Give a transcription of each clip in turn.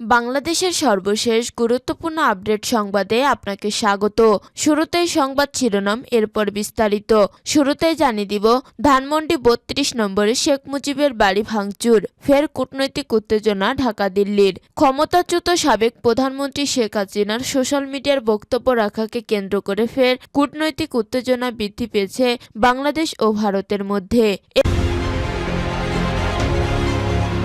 বাংলাদেশের সর্বশেষ গুরুত্বপূর্ণ আপডেট সংবাদে আপনাকে স্বাগত। শুরুতেই সংবাদ শিরোনাম, এরপর বিস্তারিত। শুরুতেই জানিয়ে দিব, ধানমন্ডি বত্রিশ নম্বরে শেখ মুজিবের বাড়ি ভাঙচুর, ফের কূটনৈতিক উত্তেজনা ঢাকা দিল্লির। ক্ষমতাচ্যুত সাবেক প্রধানমন্ত্রী শেখ হাসিনার সোশ্যাল মিডিয়ার বক্তব্য রাখাকে কেন্দ্র করে ফের কূটনৈতিক উত্তেজনা বৃদ্ধি পেয়েছে বাংলাদেশ ও ভারতের মধ্যে।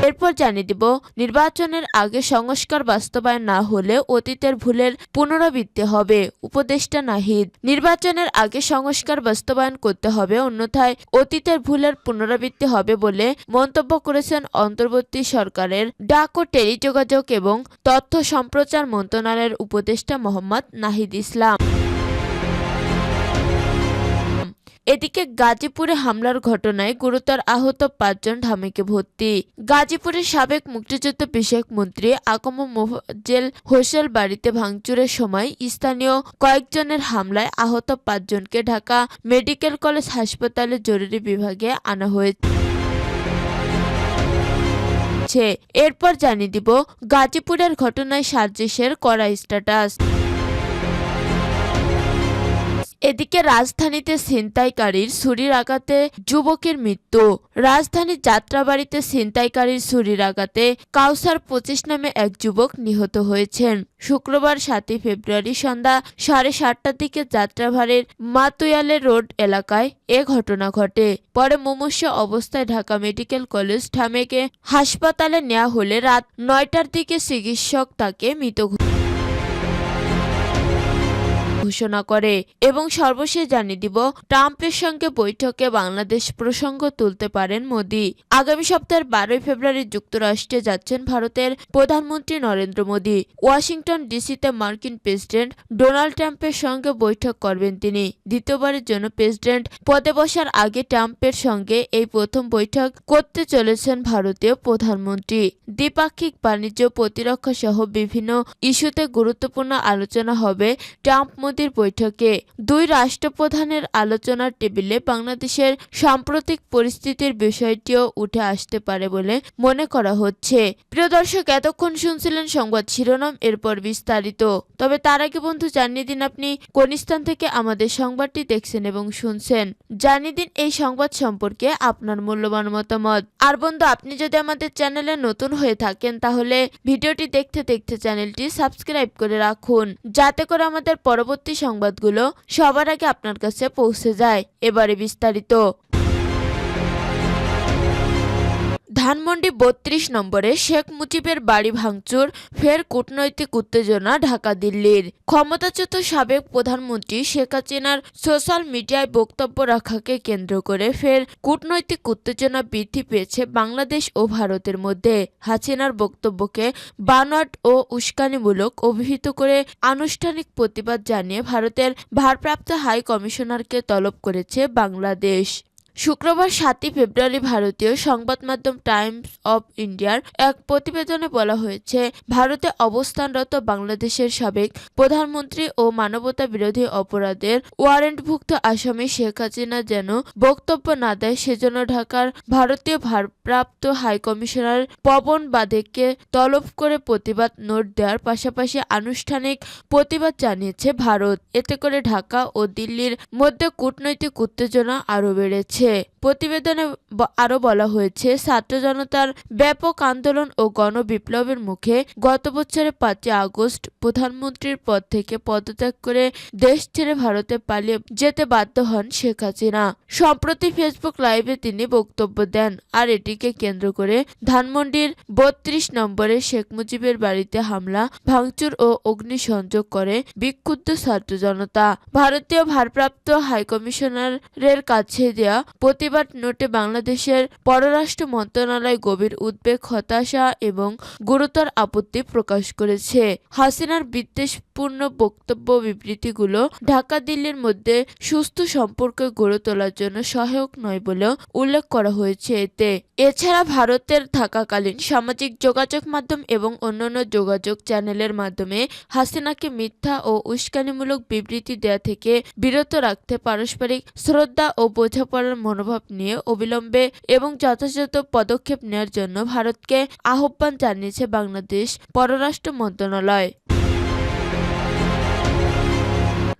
এরপর জানিয়ে দিব, নির্বাচনের আগে সংস্কার বাস্তবায়ন না হলে অতীতের ভুলের পুনরাবৃত্তি হবে, উপদেষ্টা নাহিদ। নির্বাচনের আগে সংস্কার বাস্তবায়ন করতে হবে, অন্যথায় অতীতের ভুলের পুনরাবৃত্তি হবে বলে মন্তব্য করেছেন অন্তর্বর্তী সরকারের ডাক ও টেলিযোগাযোগ এবং তথ্য সম্প্রচার মন্ত্রণালয়ের উপদেষ্টা মোহাম্মদ নাহিদ ইসলাম। এদিকে গাজীপুরে হামলার ঘটনায় গুরুতর আহত পাঁচজন ঢামেকে ভর্তি। গাজীপুরের সাবেক মুক্তিযুদ্ধ বিষয়ক মন্ত্রী আকম মোফাজ্জেল হোসেল বাড়িতে ভাঙচুরের সময় স্থানীয় কয়েকজনের হামলায় আহত পাঁচজনকে ঢাকা মেডিকেল কলেজ হাসপাতালে জরুরি বিভাগে আনা হয়েছে। এরপর জানিয়ে দিব, গাজীপুরের ঘটনায় সার্জিসের করা স্ট্যাটাস। এদিকে রাজধানীতে ছিনতাইকারীর ছুরির আঘাতে যুবকের মৃত্যু। রাজধানীর যাত্রাবাড়িতে ছিনতাইকারীর ছুরির আঘাতে কাউসার পঁচিশ নামে এক যুবক নিহত হয়েছেন। শুক্রবার সাতই ফেব্রুয়ারি সন্ধ্যা সাড়ে সাতটার দিকে যাত্রাবাড়ির মাতুয়ালে রোড এলাকায় এ ঘটনা ঘটে। পরে মুমূর্ষ অবস্থায় ঢাকা মেডিকেল কলেজ ঢামেকে হাসপাতালে নেওয়া হলে রাত নয়টার দিকে চিকিৎসক তাকে মৃত ঘোষণা করে এবং সর্বশেষ জানিয়ে দিব, ট্রাম্পের সঙ্গে বৈঠকে বাংলাদেশ প্রসঙ্গ তুলতে পারেন মোদি। আগামী সপ্তাহের বারোই ফেব্রুয়ারি যুক্তরাষ্ট্রে যাচ্ছেন ভারতের প্রধানমন্ত্রী নরেন্দ্র মোদি। ওয়াশিংটন ডিসিতে মার্কিন প্রেসিডেন্ট ডোনাল্ড ট্রাম্পের সঙ্গে বৈঠক করবেন তিনি। দ্বিতীয়বারের জন্য প্রেসিডেন্ট পদে বসার আগে ট্রাম্পের সঙ্গে এই প্রথম বৈঠক করতে চলেছেন ভারতীয় প্রধানমন্ত্রী। দ্বিপাক্ষিক বাণিজ্য প্রতিরক্ষা সহ বিভিন্ন ইস্যুতে গুরুত্বপূর্ণ আলোচনা হবে। ট্রাম্প মোদির বৈঠকে দুই রাষ্ট্রপ্রধানের আলোচনার টেবিলে বাংলাদেশের সাম্প্রতিক পরিস্থিতির বিষয়টিও উঠে আসতে পারে বলে মনে করা হচ্ছে। প্রিয় দর্শক, এতক্ষণ শুনছিলেন সংবাদ শিরোনাম, এরপর বিস্তারিত। তবে তার আগে বন্ধু, জানিয়ে দিন আপনি কোন স্থান থেকে আমাদের সংবাদটি দেখছেন এবং শুনছেন। জানিয়ে দিন এই সংবাদ সম্পর্কে আপনার মূল্যবান মতামত। আর বন্ধু, আপনি যদি আমাদের চ্যানেলে নতুন হয়ে থাকেন, তাহলে ভিডিওটি দেখতে দেখতে চ্যানেলটি সাবস্ক্রাইব করে রাখুন। যাতে করে আমাদের পরবর্তী সংবাদগুলো সবার আগে আপনার কাছে পৌঁছে যায়। এবারে বিস্তারিত। ধানমন্ডি বত্রিশ নম্বরে শেখ মুজিবের বাড়ি ভাঙচুর, ফের কূটনৈতিক উত্তেজনা, ঢাকা, দিল্লির। ক্ষমতাচ্যুত সাবেক প্রধানমন্ত্রী শেখ হাসিনার সোশ্যাল মিডিয়ায় বক্তব্য রাখাকে কেন্দ্র করে ফের কূটনৈতিক উত্তেজনা বৃদ্ধি পেয়েছে বাংলাদেশ ও ভারতের মধ্যে। হাসিনার বক্তব্যকে বানট ও উস্কানিমূলক অভিহিত করে আনুষ্ঠানিক প্রতিবাদ জানিয়ে ভারতের ভারপ্রাপ্ত হাই কমিশনারকে তলব করেছে বাংলাদেশ। শুক্রবার সাতই ফেব্রুয়ারি ভারতীয় সংবাদ মাধ্যম টাইমস অব ইন্ডিয়ার এক প্রতিবেদনে বলা হয়েছে, ভারতে অবস্থানরত বাংলাদেশের সাবেক প্রধানমন্ত্রী ও মানবতা বিরোধী অপরাধের ওয়ারেন্টভুক্ত আসামি শেখ হাসিনা যেন বক্তব্য না দেয়, সেজন্য ঢাকার ভারতীয় ভারপ্রাপ্ত হাইকমিশনার পবন বাদেককে তলব করে প্রতিবাদ নোট দেওয়ার পাশাপাশি আনুষ্ঠানিক প্রতিবাদ জানিয়েছে ভারত। এতে করে ঢাকা ও দিল্লির মধ্যে কূটনৈতিক উত্তেজনা আরও বেড়েছে। প্রতিবেদনে ব- আরও বলা হয়েছে, ছাত্র জনতার ব্যাপক আন্দোলন ও গণবিপ্লবের মুখে গত বছরের পাঁচই আগস্ট প্রধানমন্ত্রীর পদ থেকে পদত্যাগ করে দেশ ছেড়ে ভারতে পালিয়ে যেতে বাধ্য হন শেখ হাসিনা। সম্প্রতি ফেসবুক লাইভে তিনি বক্তব্য দেন, আর এটিকে কেন্দ্র করে ধানমন্ডির বত্রিশ নম্বরে শেখ মুজিবের বাড়িতে হামলা, ভাঙচুর ও অগ্নিসংযোগ করে বিক্ষুব্ধ ছাত্র জনতা। ভারতীয় ভারপ্রাপ্ত হাইকমিশনারের কাছে দেয়া প্রতিবাদ নোটে বাংলাদেশের পররাষ্ট্র মন্ত্রণালয় গভীর উদ্বেগ, হতাশা এবং গুরুতর আপত্তি প্রকাশ করেছে। হাসিনার বিদ্বেষ বিদ্বেষপূর্ণ বক্তব্য বিবৃতিগুলো ঢাকা, দিল্লির মধ্যে সুস্থ সম্পর্ক গড়ে তোলার জন্য সহায়ক নয় বলেও উল্লেখ করা হয়েছে এতে। এছাড়া ভারতের থাকাকালীন সামাজিক যোগাযোগ মাধ্যম এবং অন্যান্য যোগাযোগ চ্যানেলের মাধ্যমে হাসিনাকে মিথ্যা ও উস্কানিমূলক বিবৃতি দেয়া থেকে বিরত রাখতে পারস্পরিক শ্রদ্ধা ও বোঝাপড়ার মনোভাব নিয়ে অবিলম্বে এবং যথাযথ পদক্ষেপ নেওয়ার জন্য ভারতকে আহ্বান জানিয়েছে বাংলাদেশ পররাষ্ট্র মন্ত্রণালয়।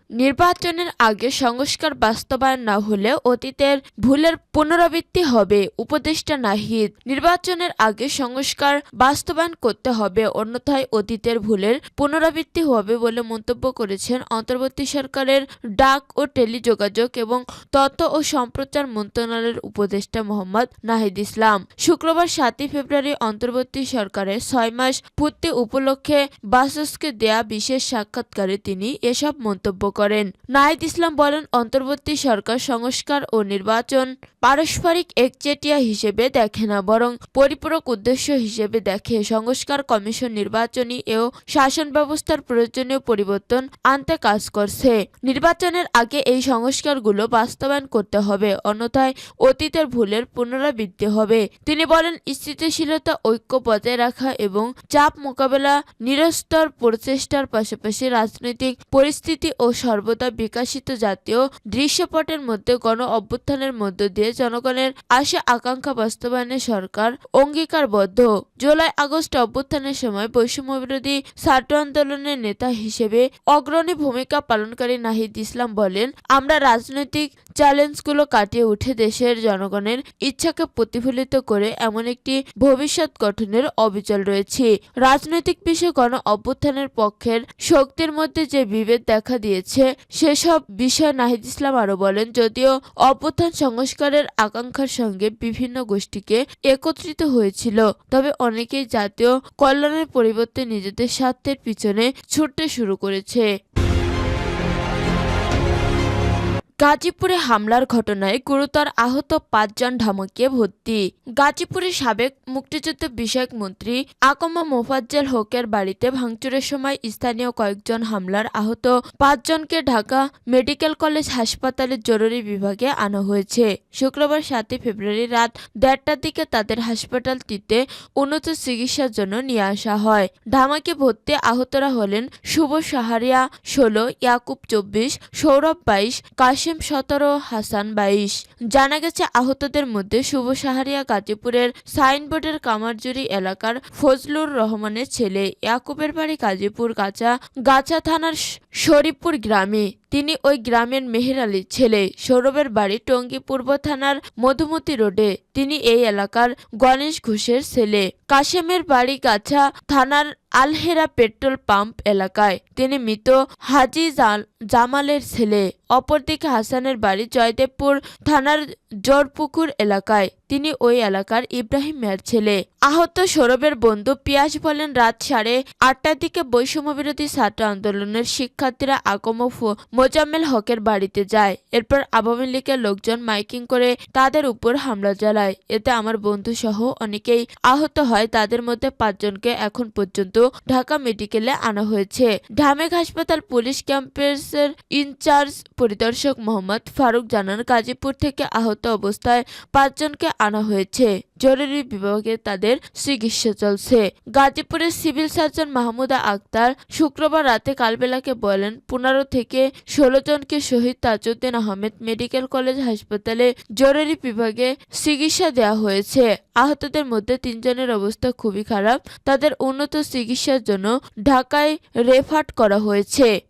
নির্বাচনের আগে সংস্কার বাস্তবায়ন না হলে অতীতের ভুলের পুনরাবৃত্তি হবে, উপদেষ্টা নাহিদ। নির্বাচনের আগে সংস্কার বাস্তবায়ন করতে হবে, অন্যথায় অতীতের ভুলের পুনরাবৃত্তি হবে বলে মন্তব্য করেছেন অন্তর্বর্তী সরকারের ডাক ও টেলিযোগাযোগ এবং তথ্য ও সম্প্রচার মন্ত্রণালয়ের উপদেষ্টা মোহাম্মদ নাহিদ ইসলাম। শুক্রবার সাতই ফেব্রুয়ারি অন্তর্বর্তী সরকারের ছয় মাস পূর্তি উপলক্ষে বাসসকে দেয়া বিশেষ সাক্ষাৎকারে তিনি এসব মন্তব্য করেন। নাহিদ ইসলাম বলেন, অন্তর্বর্তী সরকার সংস্কার ও নির্বাচন পারস্পরিক একচেটিয়া হিসেবে দেখে না, বরং পরিপূরক উদ্দেশ্য হিসেবে দেখে। সংস্কার কমিশন নির্বাচনী ও শাসন ব্যবস্থার প্রয়োজনীয় পরিবর্তন আনতে কাজ করছে। নির্বাচনের আগে এই সংস্কারগুলো বাস্তবায়ন করতে হবে, অন্যথায় অতীতের ভুলের পুনরাবৃত্তি হবে। তিনি বলেন, স্থিতিশীলতা ঐক্য বজায় রাখা এবং চাপ মোকাবেলা নিরস্তর প্রচেষ্টার পাশাপাশি রাজনৈতিক পরিস্থিতি ও সর্বদা বিকাশিত জাতীয় দৃশ্যপটের মধ্যে গণ অভ্যুত্থানের মধ্য দিয়ে জনগণের আশা, আকাঙ্ক্ষা বাস্তবায়নে সরকার অঙ্গীকারবদ্ধ। জুলাই, আগস্ট অভ্যুত্থানের সময় বৈষম্যবিরোধী ছাত্র আন্দোলনের নেতা হিসেবে অগ্রণী ভূমিকা পালনকারী নাহিদ ইসলাম বলেন, আমরা রাজনৈতিক চ্যালেঞ্জগুলো কাটিয়ে উঠে দেশের জনগণের ইচ্ছাকে প্রতিফলিত করে এমন একটি ভবিষ্যৎ গঠনের অবিচল রয়েছে। রাজনৈতিক বিষয়ে গণ অভ্যুত্থানের পক্ষের শক্তির মধ্যে যে বিভেদ দেখা দিয়েছে সেসব বিষয় নাহিদ ইসলাম আরও বলেন, যদিও অভ্যুত্থান সংস্কারের আকাঙ্ক্ষার সঙ্গে বিভিন্ন গোষ্ঠীকে একত্রিত হয়েছিল, তবে অনেকেই জাতীয় কল্যাণের পরিবর্তে নিজেদের স্বার্থের পিছনে ছুটতে শুরু করেছে। গাজীপুরে হামলার ঘটনায় গুরুতর আহত পাঁচজন ঢামাকে ভর্তি। গাজীপুরে সাবেক মুক্তিযুদ্ধ বিষয়ক মন্ত্রী আকমা মোফাজ্জেল হকের বাড়িতে ভাঙচুরের সময় স্থানীয় কয়েকজন হামলার আহত পাঁচজনকে ঢাকা মেডিকেল কলেজ হাসপাতালের জরুরি বিভাগে আনা হয়েছে। শুক্রবার সাতই ফেব্রুয়ারি রাত দেড়টার দিকে তাদের হাসপাতালটিতে উন্নত চিকিৎসার জন্য নিয়ে আসা হয়। ঢামাকে ভর্তি আহতরা হলেন শুভ সাহারিয়া ষোলো, ইয়াকুব চব্বিশ, সৌরভ বাইশ কাশিম সতেরো, হাসান বাইশ। জানা গেছে, আহতদের মধ্যে শুভ সাহারিয়া গাজীপুরের সাইনবোর্ডের কামারজুরি এলাকার ফজলুর রহমানের ছেলে, ইয়াকুবের বাড়ি গাজীপুর গাছা গাছা থানার শরীফপুর গ্রামে। তিনি ওই গ্রামের মেহের আলীর ছেলে, সৌরভের বাড়ি টঙ্গী পূর্ব থানার মধুমতি রোডে। তিনি এই এলাকার গণেশ ঘোষের ছেলে। কাশেমের বাড়ি গাছা থানার আলহেরা পেট্রোল পাম্প এলাকায়। তিনি মৃত হাজি জামালের ছেলে। অপরদিকে হাসানের বাড়ি জয়দেবপুর থানার জোরপুকুর এলাকায়। তিনি ওই এলাকার ইব্রাহিম মিয়ার ছেলে। আহত সৌরভের বন্ধু পিয়াস বলেন, রাত সাড়ে আটটার দিকে বৈষম্যবিরোধী ছাত্র আন্দোলনের শিক্ষার্থীরা আগম মোজাম্মেল হকের বাড়িতে যায়। এরপর আওয়ামী লীগের লোকজন মাইকিং করে তাদের উপর হামলা চালায়। এতে আমার বন্ধু সহ অনেকেই আহত হয়। তাদের মধ্যে পাঁচজনকে এখন পর্যন্ত ঢাকা মেডিকেলে আনা হয়েছে। ঢামেক হাসপাতাল পুলিশ ক্যাম্পাসের ইনচার্জ পরিদর্শক মোহাম্মদ ফারুক জানান, গাজীপুর থেকে আহত অবস্থায় পাঁচজনকে আনা হয়েছে। জরুরি বিভাগে তাদের চিকিৎসা চলছে। গাজীপুরের সিভিল সার্জন মাহমুদা আক্তার শুক্রবার রাতে কালবেলাকে বলেন, পনেরো থেকে ষোলো জনকে শহীদ তাজউদ্দিন আহমেদ মেডিকেল কলেজ হাসপাতালে জরুরি বিভাগে চিকিৎসা দেওয়া হয়েছে। আহতদের মধ্যে তিনজনের অবস্থা খুবই খারাপ। তাদের উন্নত চিকিৎসার জন্য ঢাকায় রেফার করা হয়েছে।